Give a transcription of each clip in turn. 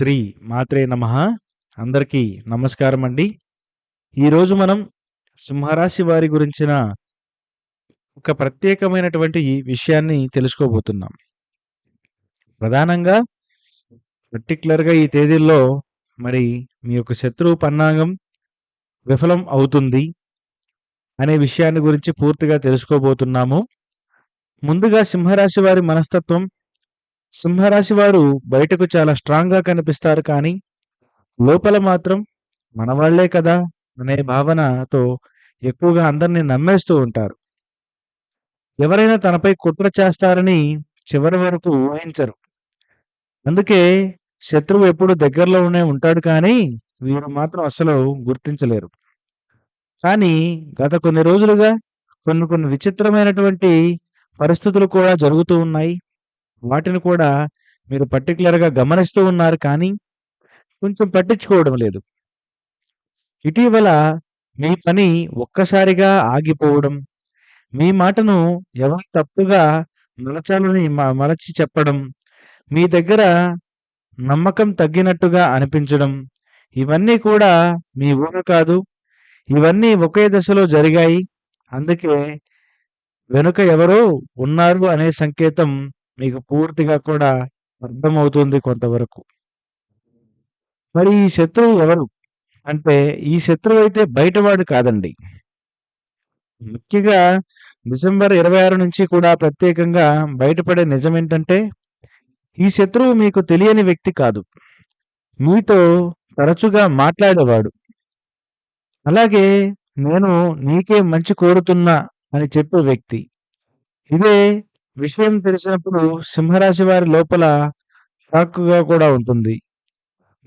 శ్రీ మాత్రే నమ. అందరికీ నమస్కారం అండి ఈరోజు మనం సింహరాశి వారి గురించిన ఒక ప్రత్యేకమైనటువంటి విషయాన్ని తెలుసుకోబోతున్నాం. ప్రధానంగా పర్టికులర్గా ఈ తేదీల్లో మరి మీ యొక్క శత్రువు పన్నాగం విఫలం అవుతుంది అనే విషయాన్ని గురించి పూర్తిగా తెలుసుకోబోతున్నాము. ముందుగా సింహరాశి వారి మనస్తత్వం సింహరాశి వారు బయటకు చాలా స్ట్రాంగ్గా కనిపిస్తారు కానీ లోపల మాత్రం మన వాళ్ళే కదా అనే భావనతో ఎక్కువగా అందరినీ నమ్మేస్తూ ఉంటారు. ఎవరైనా తనపై కుట్ర చేస్తారని చివరి వరకు ఊహించరు. అందుకే శత్రువు ఎప్పుడు దగ్గరలోనే ఉంటాడు కానీ వీరు మాత్రం అసలు గుర్తించలేరు. కానీ గత కొన్ని రోజులుగా కొన్ని కొన్ని విచిత్రమైనటువంటి పరిస్థితులు కూడా జరుగుతూ ఉన్నాయి. వాటిని కూడా మీరు పర్టికులర్గా గమనిస్తూ ఉన్నారు కానీ కొంచెం పట్టించుకోవడం లేదు. ఇటీవల మీ పని ఒక్కసారిగా ఆగిపోవడం మీ మాటను ఎవరు తప్పుగా మలచాలని మలచి చెప్పడం మీ దగ్గర నమ్మకం తగ్గినట్టుగా అనిపించడం ఇవన్నీ కూడా మీ ఊహ కాదు. ఇవన్నీ ఒకే దశలో జరిగాయి. అందుకే వెనుక ఎవరో ఉన్నారు అనే సంకేతం మీకు పూర్తిగా కూడా అర్థమవుతుంది కొంతవరకు. మరి ఈ శత్రువు ఎవరు? అంటే ఈ శత్రువు అయితే బయటవాడు కాదండి. ముఖ్యంగా డిసెంబర్ ఇరవై ఆరు నుంచి కూడా ప్రత్యేకంగా బయటపడే నిజం ఏంటంటే ఈ శత్రువు మీకు తెలియని వ్యక్తి కాదు. మీతో తరచుగా మాట్లాడేవాడు. అలాగే నేను నీకే మంచి కోరుతున్నా అని చెప్పే వ్యక్తి. ఇదే విషయం తెలిసినప్పుడు సింహరాశి వారి లోపల షాక్గా కూడా ఉంటుంది.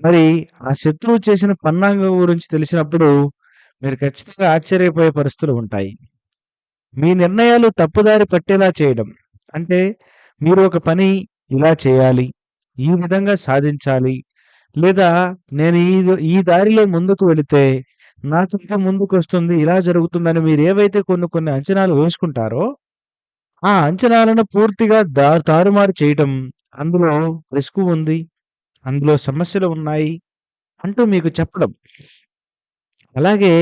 మరి ఆ శత్రువు చేసిన పన్నాంగం గురించి తెలిసినప్పుడు మీరు ఖచ్చితంగా ఆశ్చర్యపోయే పరిస్థితులు ఉంటాయి. మీ నిర్ణయాలు తప్పుదారి పట్టేలా చేయడం అంటే మీరు ఒక పని ఇలా చేయాలి ఈ విధంగా సాధించాలి లేదా నేను ఈ ఈ దారిలో ముందుకు వెళితే నాకు ఇంకా ముందుకు వస్తుంది ఇలా జరుగుతుందని మీరు ఏవైతే కొన్ని కొన్ని అంచనాలు వేసుకుంటారో ఆ అంచనాలను పూర్తిగా దా తారుమారు చేయటం అందులో రిస్క్ ఉంది అందులో సమస్యలు ఉన్నాయి అంటూ మీకు చెప్పడం. అలాగే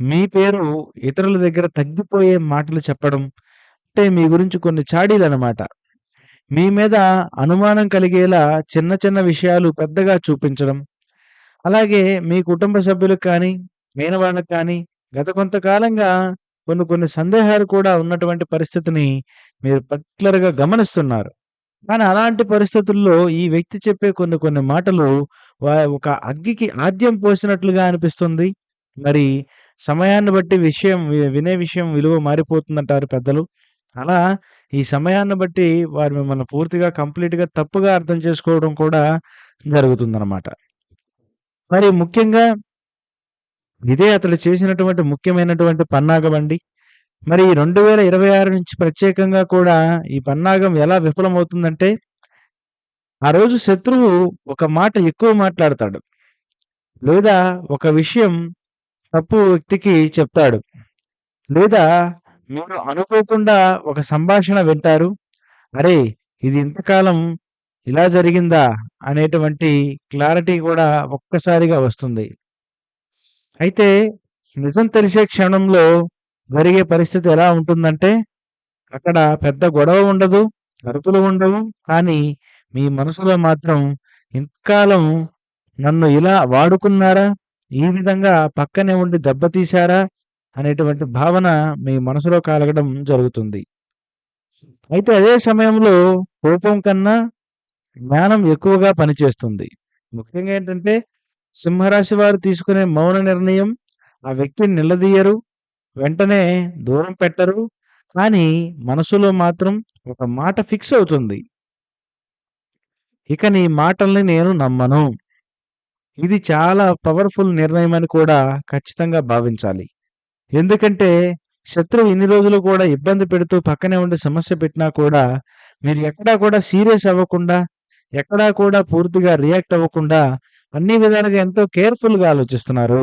మీ పేరు ఇతరుల దగ్గర తగ్గిపోయే మాటలు చెప్పడం అంటే మీ గురించి కొన్ని చాడీలు అన్నమాట. మీ మీద అనుమానం కలిగేలా చిన్న చిన్న విషయాలు పెద్దగా చూపించడం. అలాగే మీ కుటుంబ సభ్యులకు కానీ మేనవాళ్ళకు కానీ గత కొంతకాలంగా కొన్ని కొన్ని సందేహాలు కూడా ఉన్నటువంటి పరిస్థితిని మీరు పర్టికులర్గా గమనిస్తున్నారు. కానీ అలాంటి పరిస్థితుల్లో ఈ వ్యక్తి చెప్పే కొన్ని కొన్ని మాటలు ఒక అగ్గికి ఆద్యం పోసినట్లుగా అనిపిస్తుంది. మరి సమయాన్ని బట్టి విషయం వినే విషయం విలువ మారిపోతుందంటారు పెద్దలు. అలా ఈ సమయాన్ని బట్టి వారు మిమ్మల్ని పూర్తిగా కంప్లీట్గా తప్పుగా అర్థం చేసుకోవడం కూడా జరుగుతుందన్నమాట. మరి ముఖ్యంగా ఇదే అతడు చేసినటువంటి ముఖ్యమైనటువంటి పన్నాగం అండి. మరి రెండు వేల ఇరవై ఆరు నుంచి ప్రత్యేకంగా కూడా ఈ పన్నాగం ఎలా విఫలమవుతుందంటే ఆ రోజు శత్రువు ఒక మాట ఎక్కువ మాట్లాడతాడు. లేదా ఒక విషయం తప్పు వ్యక్తికి చెప్తాడు. లేదా మీరు అనుకోకుండా ఒక సంభాషణ వింటారు. అరే ఇది ఇంతకాలం ఇలా జరిగిందా అనేటువంటి క్లారిటీ కూడా ఒక్కసారిగా వస్తుంది. అయితే నిజం తెలిసే క్షణంలో జరిగే పరిస్థితి ఎలా ఉంటుందంటే అక్కడ పెద్ద గొడవ ఉండదు అరుపులు ఉండవు కానీ మీ మనసులో మాత్రం ఇంతకాలం నన్ను ఇలా వాడుకున్నారా? ఈ విధంగా పక్కనే ఉండి దెబ్బతీశారా అనేటువంటి భావన మీ మనసులో కలగడం జరుగుతుంది. అయితే అదే సమయంలో కోపం కన్నా జ్ఞానం ఎక్కువగా పనిచేస్తుంది. ముఖ్యంగా ఏంటంటే సింహరాశి వారు తీసుకునే మౌన నిర్ణయం ఆ వ్యక్తిని నిలదీయరు వెంటనే దూరం పెట్టరు కానీ మనసులో మాత్రం ఒక మాట ఫిక్స్ అవుతుంది. ఇక నీ మాటల్ని నేను నమ్మను. ఇది చాలా పవర్ఫుల్ నిర్ణయం అని కూడా ఖచ్చితంగా భావించాలి. ఎందుకంటే శత్రువు ఇన్ని రోజులు కూడా ఇబ్బంది పెడుతూ పక్కనే ఉండి సమస్య పెట్టినా కూడా మీరు ఎక్కడా కూడా సీరియస్ అవ్వకుండా ఎక్కడా కూడా పూర్తిగా రియాక్ట్ అవ్వకుండా అన్ని విధాలుగా ఎంతో కేర్ఫుల్గా ఆలోచిస్తున్నారు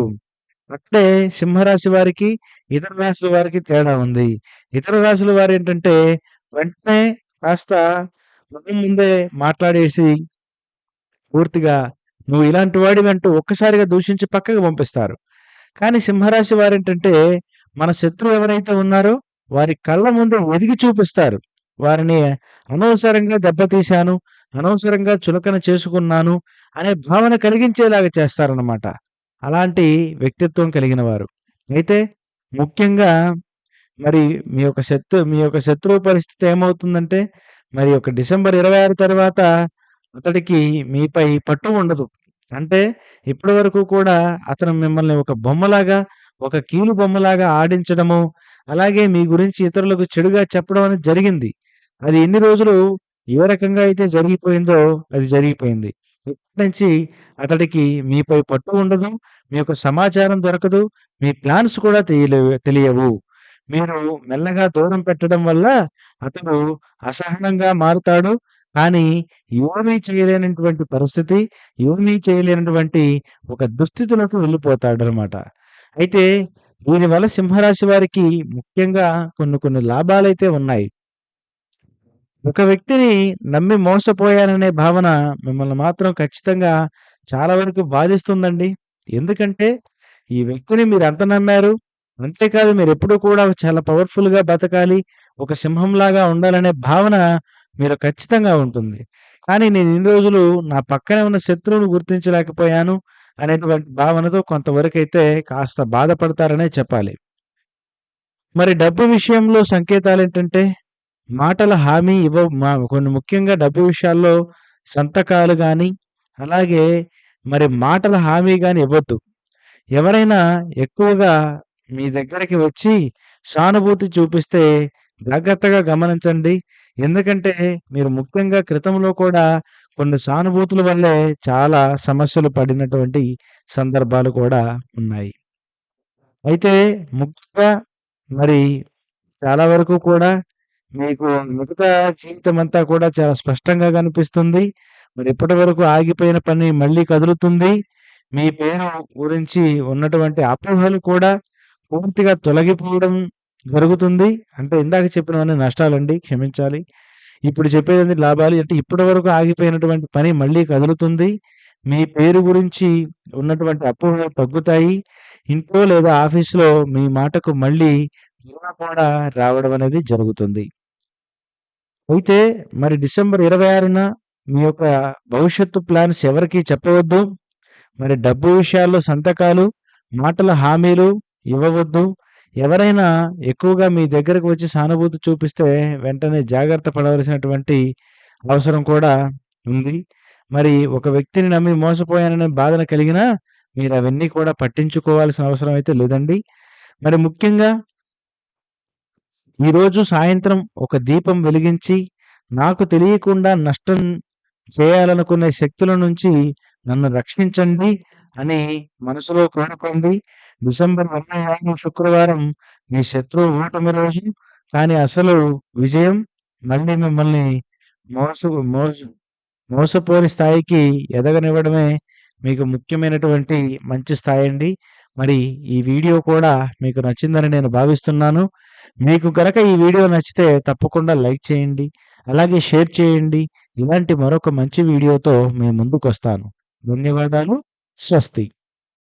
అక్కడే సింహరాశి వారికి ఇతర రాశుల వారికి తేడా ఉంది ఇతర రాశుల వారు ఏంటంటే వెంటనే కాస్త ముఖం ముందే మాట్లాడేసి పూర్తిగా నువ్వు ఇలాంటి వాడి వెంటూ ఒక్కసారిగా దూషించి పక్కకు పంపిస్తారు. కానీ సింహరాశి వారేంటంటే మన శత్రువు ఎవరైతే ఉన్నారో వారి కళ్ళ ముందు ఎదిగి చూపిస్తారు. వారిని అనవసరంగా దెబ్బతీశాను, అనవసరంగా చులకన చేసుకున్నాను అనే భావన కలిగించేలాగా చేస్తారన్నమాట. అలాంటి వ్యక్తిత్వం కలిగిన వారు. అయితే ముఖ్యంగా మరి మీ యొక్క శత్రు మీ యొక్క శత్రువు పరిస్థితి ఏమవుతుందంటే మరి ఒక డిసెంబర్ 26 తర్వాత అతడికి మీపై పట్టు ఉండదు. అంటే ఇప్పటి వరకు కూడా అతను మిమ్మల్ని ఒక బొమ్మలాగా, ఒక కీలు బొమ్మలాగా ఆడించడము, అలాగే మీ గురించి ఇతరులకు చెడుగా చెప్పడం అనేది జరిగింది. అది ఎన్ని రోజులు ఏ రకంగా అయితే జరిగిపోయిందో అది జరిగిపోయింది. ఇప్పటి నుంచి అతడికి మీపై పట్టు ఉండదు. మీ యొక్క సమాచారం దొరకదు. మీ ప్లాన్స్ కూడా తెలియలేవు తెలియవు. మీరు మెల్లగా దూరం పెట్టడం వల్ల అతడు అసహనంగా మారుతాడు. కానీ ఏమీ చేయలేనటువంటి పరిస్థితి, ఏమీ చేయలేనటువంటి ఒక దుస్థితిలోకి వెళ్ళిపోతాడనమాట. అయితే దీనివల్ల సింహరాశి వారికి ముఖ్యంగా కొన్ని కొన్ని లాభాలైతే ఉన్నాయి. ఒక వ్యక్తిని నమ్మి మోసపోయాననే భావన మిమ్మల్ని మాత్రం ఖచ్చితంగా చాలా వరకు బాధిస్తుందండి. ఎందుకంటే ఈ వ్యక్తిని మీరు అంత నమ్మారు? అంతేకాదు మీరు ఎప్పుడూ కూడా చాలా పవర్‌ఫుల్‌గా బతకాలి. ఒక సింహంలాగా ఉండాలనే భావన మీరు ఖచ్చితంగా ఉంటుంది. కానీ నేను ఇన్ని రోజులు నా పక్కనే ఉన్న శత్రువును గుర్తించలేకపోయాను అనేటువంటి భావనతో కొంతవరకైతే కాస్త బాధపడతారనే చెప్పాలి. మరి డబ్బు విషయంలో సంకేతాలు ఏంటంటే మాటల హామీ ఇవ్వ మా కొన్ని ముఖ్యంగా డబ్బు విషయాల్లో సంతకాలు కానీ అలాగే మరి మాటల హామీ కానీ ఇవ్వద్దు ఎవరైనా ఎక్కువగా మీ దగ్గరికి వచ్చి సానుభూతి చూపిస్తే జాగ్రత్తగా గమనించండి. ఎందుకంటే మీరు ముఖ్యంగా క్రితంలో కూడా కొన్ని సానుభూతుల వల్లే చాలా సమస్యలు పడినటువంటి సందర్భాలు కూడా ఉన్నాయి. అయితే ముఖ్యంగా మరి చాలా వరకు కూడా మీకు మిగతా జీవితం అంతా కూడా చాలా స్పష్టంగా కనిపిస్తుంది. మరి ఇప్పటివరకు ఆగిపోయిన పని మళ్ళీ కదులుతుంది. మీ పేరు గురించి ఉన్నటువంటి అపోహలు కూడా పూర్తిగా తొలగిపోవడం జరుగుతుంది. అంటే ఇందాక చెప్పినవన్నీ నష్టాలండి. క్షమించాలి. ఇప్పుడు చెప్పేది లాభాలు. అంటే ఇప్పటివరకు ఆగిపోయినటువంటి పని మళ్ళీ కదులుతుంది. మీ పేరు గురించి ఉన్నటువంటి అపోహలు తగ్గుతాయి. ఇంట్లో లేదా ఆఫీస్‌లో మీ మాటకు మళ్ళీ కూడా రావడం అనేది జరుగుతుంది. అయితే మరి డిసెంబర్ 26న మీ యొక్క భవిష్యత్తు ప్లాన్స్ ఎవరికీ చెప్పవద్దు. మరి డబ్బు విషయాల్లో సంతకాలు, మాటల హామీలు ఇవ్వవద్దు. ఎవరైనా ఎక్కువగా మీ దగ్గరకు వచ్చి సానుభూతి చూపిస్తే వెంటనే జాగ్రత్త పడవలసినటువంటి అవసరం కూడా ఉంది. మరి ఒక వ్యక్తిని నమ్మి మోసపోయాననే బాధన కలిగినా మీరవన్నీ కూడా పట్టించుకోవాల్సిన అవసరం అయితే లేదండి. మరి ముఖ్యంగా ఈరోజు సాయంత్రం ఒక దీపం వెలిగించి, నాకు తెలియకుండా నష్టం చేయాలనుకునే శక్తుల నుంచి నన్ను రక్షించండి అని మనసులో కోరుకోండి. డిసెంబర్ 26 శుక్రవారం మీ శత్రువు ఓటమి రోజు. కానీ అసలు విజయం మళ్ళీ మిమ్మల్ని మోసు మోసు మోసపోని స్థాయికి ఎదగనివ్వడమే మీకు ముఖ్యమైనటువంటి మంచి స్థాయి అండి మరి ఈ వీడియో కూడా మీకు నచ్చిందని నేను భావిస్తున్నాను. మీకు గనక ఈ వీడియో నచ్చితే తప్పకుండా లైక్ చేయండి. అలాగే షేర్ చేయండి. ఇలాంటి మరొక మంచి వీడియోతో మేము ముందుకు వస్తాను ధన్యవాదాలు. స్వస్తి.